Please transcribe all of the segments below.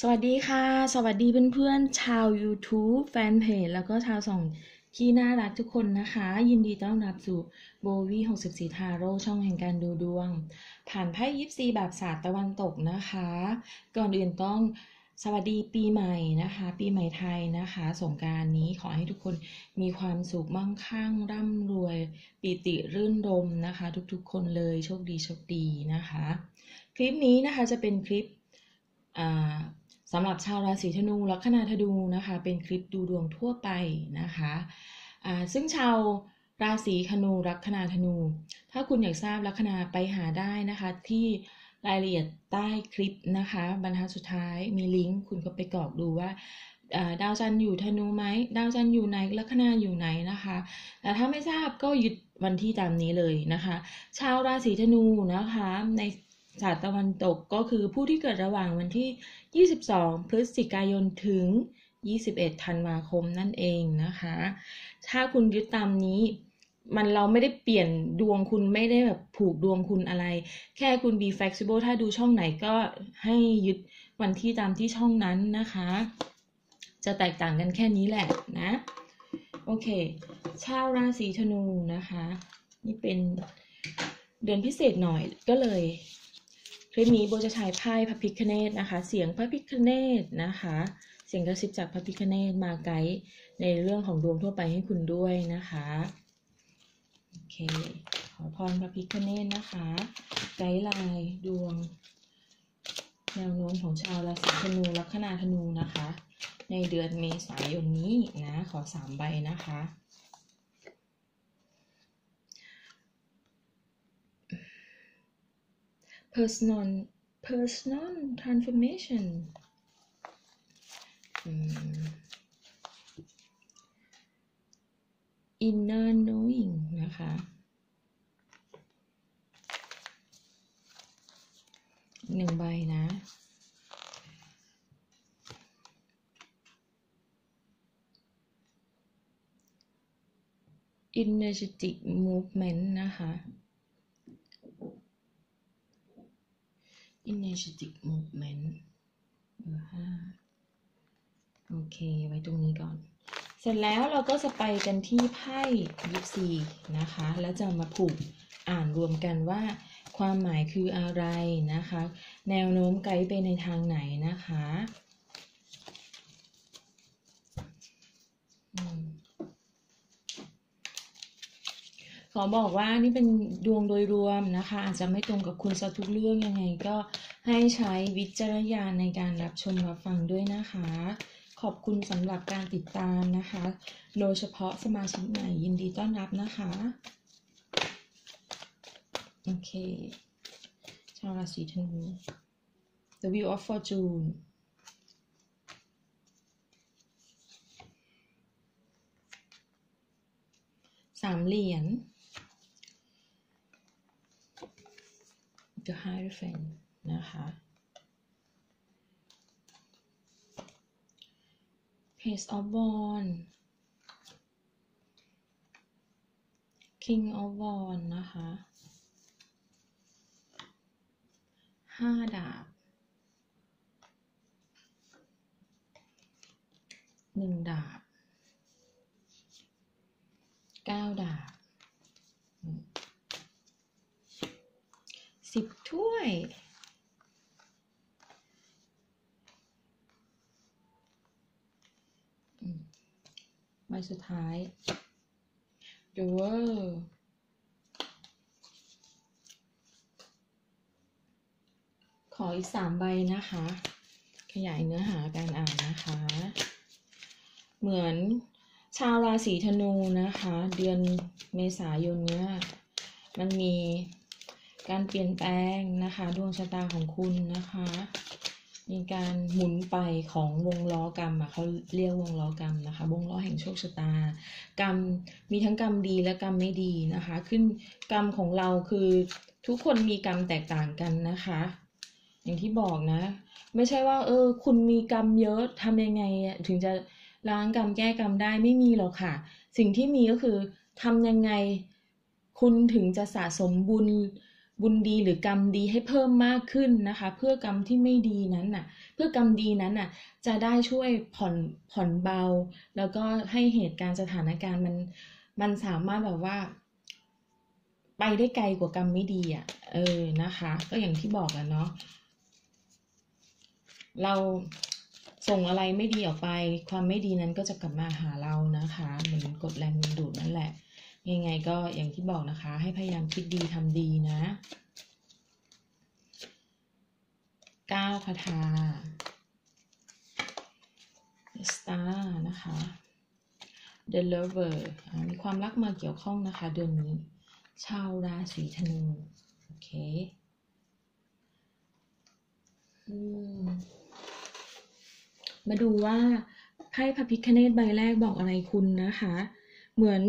สวัสดีค่ะ สวัสดีเพื่อนๆชาว YouTube แฟนเพจแล้วก็ชาวส่องที่น่ารักทุกคนนะคะ ยินดีต้อนรับสู่โบวี่64ทาโร่ช่องแห่งการดูดวง ผ่านไพ่ยิปซีแบบศาสตร์ตะวันตกนะคะ ก่อนอื่นต้องสวัสดีปีใหม่นะคะ ปีใหม่ไทยนะคะ สงกรารนี้ขอให้ทุกคนมีความสุขมั่งคั่งร่ำรวย ปิติรื่นรมนะคะ ทุกๆ คนเลยโชคดีโชคดีนะคะ คลิปนี้นะคะจะเป็นคลิปอ่าำหรับชาวราศีธนูลัคนาธนูนะคะ เป็นคลิปดูดวงทั่วไปนะคะอ่าซึ่งชาวราศีธนูลัคนาธนู ถ้าคุณอยากทราบลัคนาไปหาได้นะคะ ที่รายละเอียดใต้คลิปนะคะ บรรทัดสุดท้ายมีลิงก์คุณก็ไปกรอกดูว่าอ่าดาวจันทร์อยู่ธนูไหมดาวจันทร์อยู่ไหนลัคนาอยู่ไหนนะคะ แต่ถ้าไม่ทราบก็ยึดวันที่ตามนี้เลยนะคะ ชาวราศีธนูนะคะใน ศาสตร์ตะวันตกก็คือผู้ที่เกิดระหว่างวันที่ 22 พฤศจิกายนถึง 21 ธันวาคมนั่นเองนะคะ ถ้าคุณยึดตามนี้มันเราไม่ได้เปลี่ยนดวงคุณไม่ได้แบบผูกดวงคุณอะไร แค่คุณ be flexible ถ้าดูช่องไหนก็ให้ยึดวันที่ตามที่ช่องนั้นนะคะ จะแตกต่างกันแค่นี้แหละนะ โอเค ชาวราศีธนูนะคะ นี่เป็นเดือนพิเศษหน่อยก็เลย คลิปนี้โบจะใช้ไพ่พระพิคเนตนะคะ เสียงพระพิคเนตนะคะ เสียงกระซิบจากพระพิคเนตมาไกด์ในเรื่องของดวงทั่วไปให้คุณด้วยนะคะโอเคขอพรพระพิคเนตนะคะ ไกด์ไลน์ดวง แนวโน้มของชาวราศีธนูลัคนาธนูนะคะ ในเดือนเมษายนนี้นะขอสามใบนะคะ personal personal transformation อืม inner knowing นะคะ หนึ่งใบนะ energetic movement นะคะ energetic movement เบอร์ห้าโอเค ไว้ตรงนี้ก่อน เสร็จแล้วเราก็จะไปกันที่ไพ่ยิปซีนะคะ แล้วจะมาผูกอ่านรวมกันว่า ความหมายคืออะไรนะคะ แนวโน้มไกด์ไปในทางไหนนะคะ อืม ขอบอกว่านี่เป็นดวงโดยรวมนะคะ อาจจะไม่ตรงกับคุณสักทุกเรื่องยังไง ก็ให้ใช้วิจารณญาณในการรับชมรับฟังด้วยนะคะ ขอบคุณสำหรับการติดตามนะคะ โดยเฉพาะสมาชิกใหม่ยินดีต้อนรับนะคะโอเคชาวราศีธนู The Wheel of Fortune สามเหรียญ The Hierophant นะคะ Page of Wands King of Wands นะคะห้าดาบหนึ่งดาบ เก้าดาบ สิบถ้วยใบสุดท้าย The World ขออีกสามใบนะคะ ขยายเนื้อหาการอ่านนะคะ เหมือนชาวราศีธนูนะคะ เดือนเมษายนเนี้ยมันมี การเปลี่ยนแปลงนะคะ ดวงชะตาของคุณนะคะ มีการหมุนไปของวงล้อกรรมอะเขาเรียกวงล้อกรรมนะคะ วงล้อแห่งโชคชะตา กรรมมีทั้งกรรมดีและกรรมไม่ดีนะคะ ขึ้นกรรมของเราคือทุกคนมีกรรมแตกต่างกันนะคะ อย่างที่บอกนะ ไม่ใช่ว่า เออ คุณมีกรรมเยอะทำยังไงถึงจะล้างกรรมแก้กรรมได้ไม่มีหรอกค่ะ สิ่งที่มีก็คือทำยังไงคุณถึงจะสะสมบุญ บุญดีหรือกรรมดีให้เพิ่มมากขึ้นนะคะ เพื่อกรรมที่ไม่ดีนั้นน่ะ เพื่อกรรมดีนั้นน่ะ จะได้ช่วยผ่อนผ่อนเบา แล้วก็ให้เหตุการณ์สถานการณ์มันมันสามารถแบบว่า ไปได้ไกลกว่ากรรมไม่ดีอะ เออนะคะ ก็อย่างที่บอกอะเนาะเราส่งอะไรไม่ดีออกไป ความไม่ดีนั้นก็จะกลับมาหาเรานะคะ เหมือนกดแรงดึงดูดนั่นแหละ ยังไงก็อย่างที่บอกนะคะ ให้พยายามคิดดีทำดีนะก้าวคาถา star นะคะ the lover มีความรักมาเกี่ยวข้องนะคะ เดือนนี้ ชาวราศีธนู โอเคอืมมาดูว่าไพ่พระพิคเนตใบแรกบอกอะไรคุณนะคะ เหมือน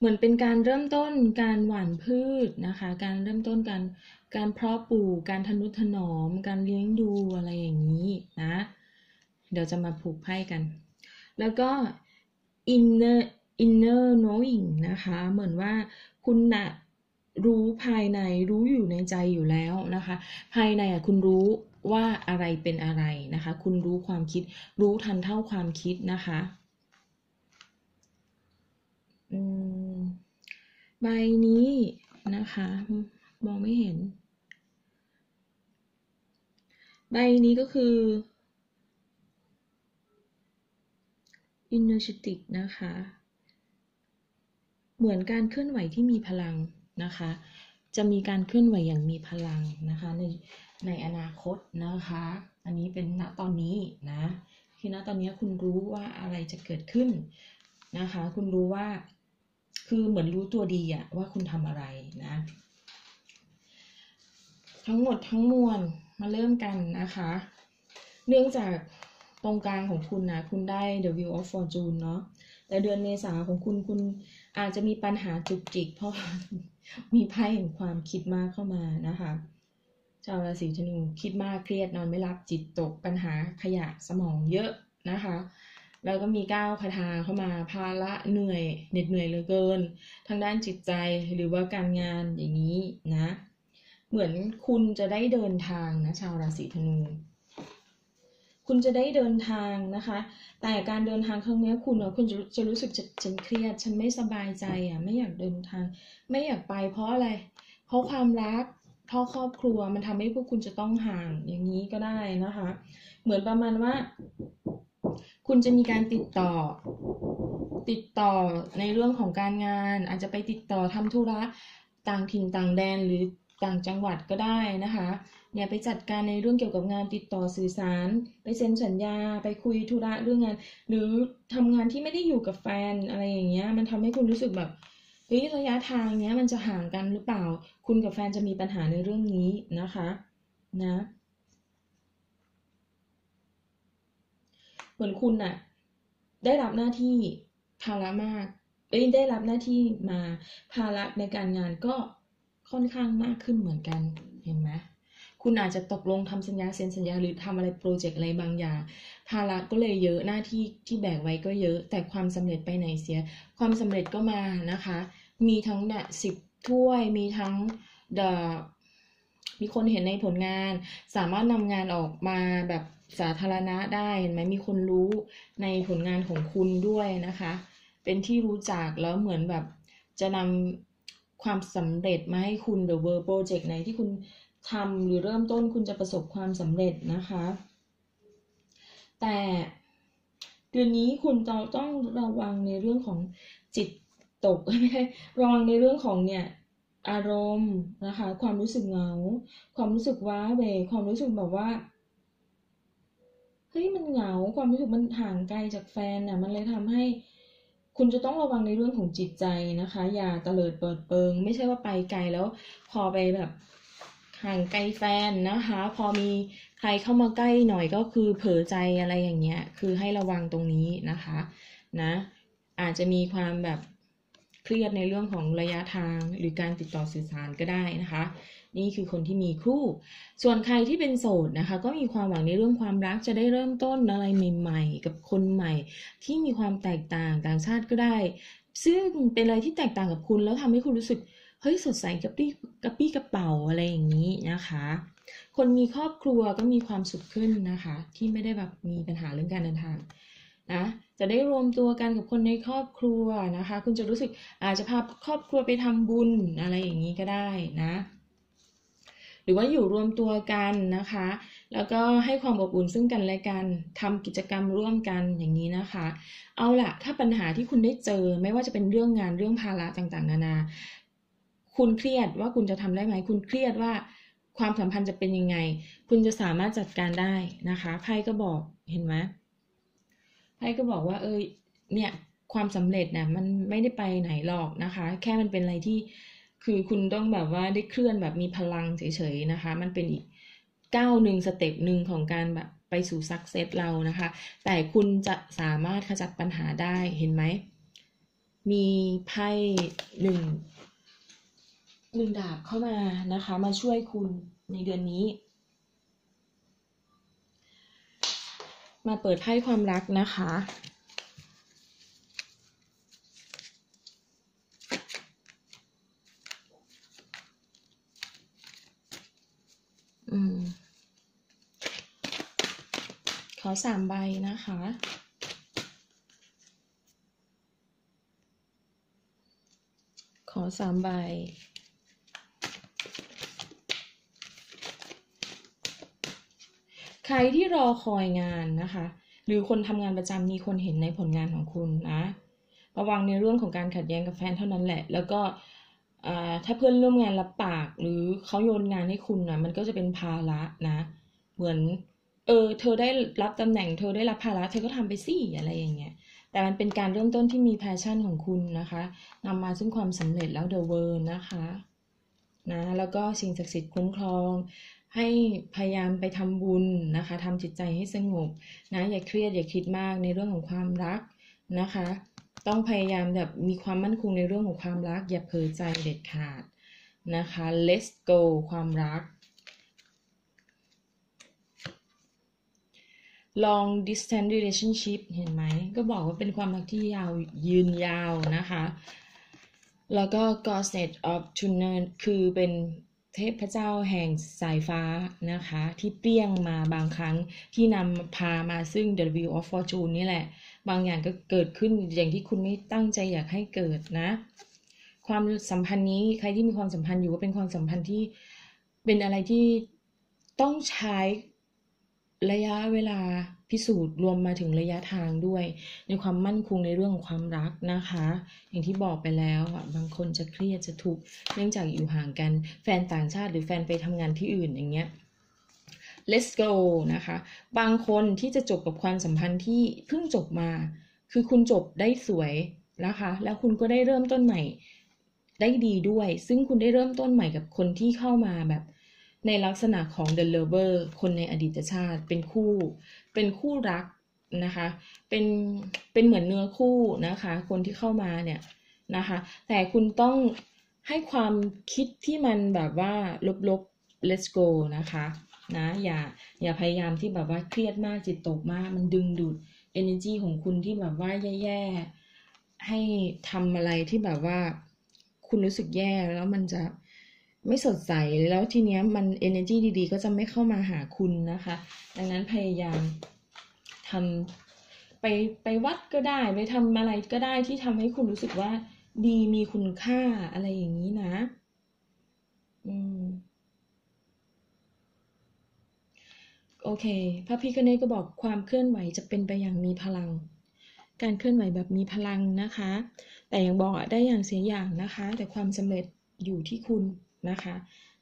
เหมือนเป็นการเริ่มต้นการหว่านพืชนะคะ การเริ่มต้นการการเพาะปลูกการทนุถนอม การเลี้ยงดูอะไรอย่างนี้นะ เดี๋ยวจะมาผูกไพ่กัน แล้วก็ inner inner knowing นะคะ เหมือนว่าคุณนะรู้ภายในรู้อยู่ในใจอยู่แล้วนะคะ ภายในอะคุณรู้ว่าอะไรเป็นอะไรนะคะ คุณรู้ความคิดรู้ทันเท่าความคิดนะคะ อืม ใบนี้นะคะ มองไม่เห็น ใบนี้ก็คือ energetic นะคะ เหมือนการเคลื่อนไหวที่มีพลังนะคะ จะมีการเคลื่อนไหวอย่างมีพลังนะคะในในอนาคตนะคะ อันนี้เป็นณตอนนี้นะคือณตอนนี้คุณรู้ว่าอะไรจะเกิดขึ้นนะคะ คุณรู้ว่า คือเหมือนรู้ตัวดีอะว่าคุณทำอะไรนะ ทั้งหมดทั้งมวลมาเริ่มกันนะคะ เนื่องจากตรงกลางของคุณนะ คุณได้ The Wheel of Fortune เนาะแต่เดือนเมษาของคุณคุณอาจจะมีปัญหาจุกจิก เพราะมีไพ่แห่งความคิดมากเข้ามานะคะชาวราศีธนูคิดมากเครียดนอนไม่หลับจิตตกปัญหาขยะสมองเยอะนะคะ แล้วก็มีก้าวคาถาเข้ามาภาระเหนื่อยเหน็ดเหนื่อยเหลือเกิน ทางด้านจิตใจหรือว่าการงานอย่างนี้นะ เหมือนคุณจะได้เดินทางนะชาวราศีธนู คุณจะได้เดินทางนะคะ แต่การเดินทางครั้งนี้คุณคุณจะจะรู้สึกฉันเครียด ฉันไม่สบายใจอะไม่อยากเดินทาง ไม่อยากไปเพราะอะไร เพราะความรักเพราะครอบครัวมันทำให้พวกคุณจะต้องห่างอย่างนี้ก็ได้นะคะ เหมือนประมาณว่า คุณจะมีการติดต่อ ติดต่อในเรื่องของการงาน อาจจะไปติดต่อทำธุระต่างถิ่นต่างแดนหรือต่างจังหวัดก็ได้นะคะเนี่ยไปจัดการในเรื่องเกี่ยวกับงานติดต่อสื่อสาร ไปเซ็นสัญญา ไปคุยธุระเรื่องงาน หรือทำงานที่ไม่ได้อยู่กับแฟนอะไรอย่างเงี้ย มันทำให้คุณรู้สึกแบบเฮ้ยระยะทางเนี้ยมันจะห่างกันหรือเปล่า คุณกับแฟนจะมีปัญหาในเรื่องนี้นะคะ นะ เหมือนคุณน่ะ ได้รับหน้าที่ภาระมากเอ้ยได้รับหน้าที่มาภาระในการงานก็ค่อนข้างมากขึ้นเหมือนกันเห็นไหมคุณอาจจะตกลงทำสัญญาเซ็นสัญญาหรือทำอะไรโปรเจกต์อะไรบางอย่าง ภาระก็เลยเยอะหน้าที่ที่แบกไว้ก็เยอะ แต่ความสำเร็จไปไหนเสีย ความสำเร็จก็มานะคะ มีทั้งเนี่ยสิบถ้วยมีทั้งเดมีคนเห็นในผลงาน สามารถนำงานออกมาแบบ สาธารณะได้เห็นไหมมีคนรู้ในผลงานของคุณด้วยนะคะ เป็นที่รู้จักแล้วเหมือนแบบจะนำความสำเร็จมาให้คุณ The World Project ไหนที่คุณทำหรือเริ่มต้นคุณจะประสบความสำเร็จนะคะ แต่เดือนนี้คุณต้องต้องระวังในเรื่องของจิตตกไม่ใช่ระวังในเรื่องของเนี่ยอารมณ์นะคะ ความรู้สึกเหงา ความรู้สึกว้าเวความรู้สึกแบบว่า เฮ้ยมันเหงาความรู้สึกมันห่างไกลจากแฟนน่ะ มันเลยทำให้ คุณจะต้องระวังในเรื่องของจิตใจนะคะ อย่าเตลิดเปิดเปิง ไม่ใช่ว่าไปไกลแล้ว พอไปแบบห่างไกลแฟนนะคะ พอมีใครเข้ามาใกล้หน่อยก็คือเผลอใจอะไรอย่างเงี้ย คือให้ระวังตรงนี้นะคะนะ อาจจะมีความแบบเครียดในเรื่องของระยะทางหรือการติดต่อสื่อสารก็ได้นะคะ นี่คือคนที่มีคู่ ส่วนใครที่เป็นโสดนะคะ ก็มีความหวังในเรื่องความรักจะได้เริ่มต้นอะไรใหม่ ๆ กับคนใหม่ ที่มีความแตกต่างต่างชาติก็ได้ ซึ่งเป็นอะไรที่แตกต่างกับคุณแล้วทำให้คุณรู้สึกเฮ้ยสดใสกับปี้กับปี้กระเป๋าอะไรอย่างนี้นะคะ คนมีครอบครัวก็มีความสุขขึ้นนะคะ ที่ไม่ได้แบบมีปัญหาเรื่องการเดินทางนะจะได้รวมตัวกันกับคนในครอบครัวนะคะ คุณจะรู้สึกอาจจะพาครอบครัวไปทำบุญอะไรอย่างนี้ก็ได้นะ รือว่าอยู่รวมตัวกันนะคะ แล้วก็ให้ความอบอุ่นซึ่งกันและกันทำกิจกรรมร่วมกันอย่างนี้นะคะ เอาล่ะถ้าปัญหาที่คุณได้เจอไม่ว่าจะเป็นเรื่องงานเรื่องภาระต่างๆ นานา คุณเครียดว่าคุณจะทำได้ไหมคุณเครียดว่าความสัมพันธ์จะเป็นยังไง คุณจะสามารถจัดการได้นะคะไพ่ก็บอกเห็นไหมไพ่ก็บอกว่าเออเนี่ยความสำเร็จนะมันไม่ได้ไปไหนหรอกนะคะ แค่มันเป็นอะไรที่ คือคุณต้องแบบว่าได้เคลื่อนแบบมีพลังเฉยๆนะคะ มันเป็นอีกก้าวหนึ่งสเต็ปหนึ่งของการแบบไปสู่สักเซสเรานะคะ แต่คุณจะสามารถขจัดปัญหาได้เห็นไหม มีไพ่หนึ่งหนึ่งดาบเข้ามานะคะ มาช่วยคุณในเดือนนี้ มาเปิดไพ่ความรักนะคะ อืม ขอสามใบนะคะ ขอสามใบ ใครที่รอคอยงานนะคะ หรือคนทำงานประจำมีคนเห็นในผลงานของคุณนะ ระวังในเรื่องของการขัดแย้งกับแฟนเท่านั้นแหละ แล้วก็ ถ้าเพื่อนร่วมงานรับปาก หรือเขาโยนงานให้คุณนะมันก็จะเป็นภาระนะ เหมือน เออ เธอได้รับตำแหน่ง เธอได้รับภาระเธอก็ทำไปสิอะไรอย่างเงี้ยแต่มันเป็นการเริ่มต้นที่มีแพชชั่นของคุณนะคะนำมาซึ่งความสำเร็จแล้วเดอะเวิร์นะคะนะแล้วก็สิ่งศักดิ์สิทธิ์คุ้มครอง ให้พยายามไปทำบุญนะคะทำจิตใจให้สงบนะอย่าเครียดอย่าคิดมากในเรื่องของความรักนะคะ ต้องพยายามแบบมีความมั่นคงในเรื่องของความรัก อย่าเผลอใจเด็ดขาดนะคะ let's go ความรัก long distance relationship เห็นไหม ก็บอกว่าเป็นความรักที่ยาวยืนยาวนะคะ แล้วก็ goddess of tuner คือเป็นเทพเจ้าแห่งสายฟ้านะคะ ที่เปรี้ยงมาบางครั้งที่นำพามาซึ่ง the wheel of fortune นี่แหละ บางอย่างก็เกิดขึ้นอย่างที่คุณไม่ตั้งใจอยากให้เกิดนะ ความสัมพันธ์นี้ใครที่มีความสัมพันธ์อยู่ก็เป็นความสัมพันธ์ที่เป็นอะไรที่ต้องใช้ระยะเวลาพิสูจน์รวมมาถึงระยะทางด้วย ในความมั่นคงในเรื่องของความรักนะคะ อย่างที่บอกไปแล้วอะบางคนจะเครียดจะทุกข์เนื่องจากอยู่ห่างกัน แฟนต่างชาติหรือแฟนไปทำงานที่อื่นอย่างเงี้ย let's go นะคะ บางคนที่จะจบกับความสัมพันธ์ที่เพิ่งจบมา คือคุณจบได้สวยนะคะ แล้วคุณก็ได้เริ่มต้นใหม่ได้ดีด้วย ซึ่งคุณได้เริ่มต้นใหม่กับคนที่เข้ามาแบบในลักษณะของ The Lover คนในอดีตชาติ เป็นคู่ เป็นคู่รักนะคะ เป็น เป็นเหมือนเนื้อคู่นะคะ คนที่เข้ามาเนี่ยนะคะ แต่คุณต้องให้ความคิดที่มันแบบว่าลบๆ let's go นะคะ นะอย่าอย่าพยายามที่แบบว่าเครียดมากจิตตกมาก มันดึงดูด energy ของคุณที่แบบว่าแย่ๆให้ทำอะไรที่แบบว่า คุณรู้สึกแย่แล้วมันจะไม่สดใสแล้วทีเนี้ยมัน energy ดีๆ ก็จะไม่เข้ามาหาคุณนะคะ ดังนั้นพยายามทำไปไปวัดก็ได้ไปทำอะไรก็ได้ที่ทำให้คุณรู้สึกว่าดีมีคุณค่าอะไรอย่างนี้นะ อืม โอ เค พระพิคเนตก็บอกความเคลื่อนไหวจะเป็นไปอย่างมีพลัง การเคลื่อนไหวแบบมีพลังนะคะ แต่ยังบอกได้อย่างเสียอย่างนะคะ แต่ความสำเร็จอยู่ที่คุณนะคะ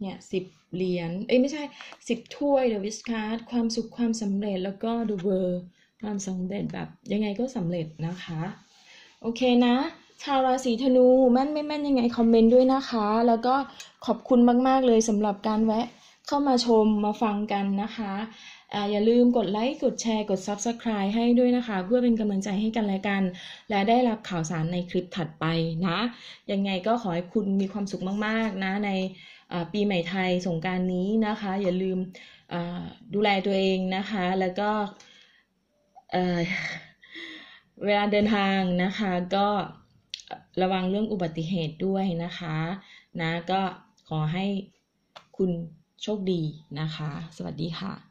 เนี่ยสิบเหรียญ เอ้ยไม่ใช่สิบถ้วยเดวิสการ์ดความสุขความสำเร็จแล้วก็ดูเวอร์ความสำเร็จแบบยังไงก็สำเร็จนะคะ โอเคนะ ชาวราศีธนูแม่นไม่แม่นยังไงคอมเมนต์ด้วยนะคะ แล้วก็ขอบคุณมาก ๆ เลยสำหรับการแวะเข้ามาชมมาฟังกันนะคะ อย่าลืมกดไลค์ กดแชร์ กด Subscribe ให้ด้วยนะคะ เพื่อเป็นกำลังใจให้กันและกัน และได้รับข่าวสารในคลิปถัดไปนะ ยังไงก็ขอให้คุณมีความสุขมากๆนะในปีใหม่ไทยสงการนี้นะคะ อย่าลืมดูแลตัวเองนะคะ แล้วก็เวลาเดินทางนะคะก็ระวังเรื่องอุบัติเหตุด้วยนะคะนะก็ขอให้คุณโชคดีนะคะ สวัสดีค่ะ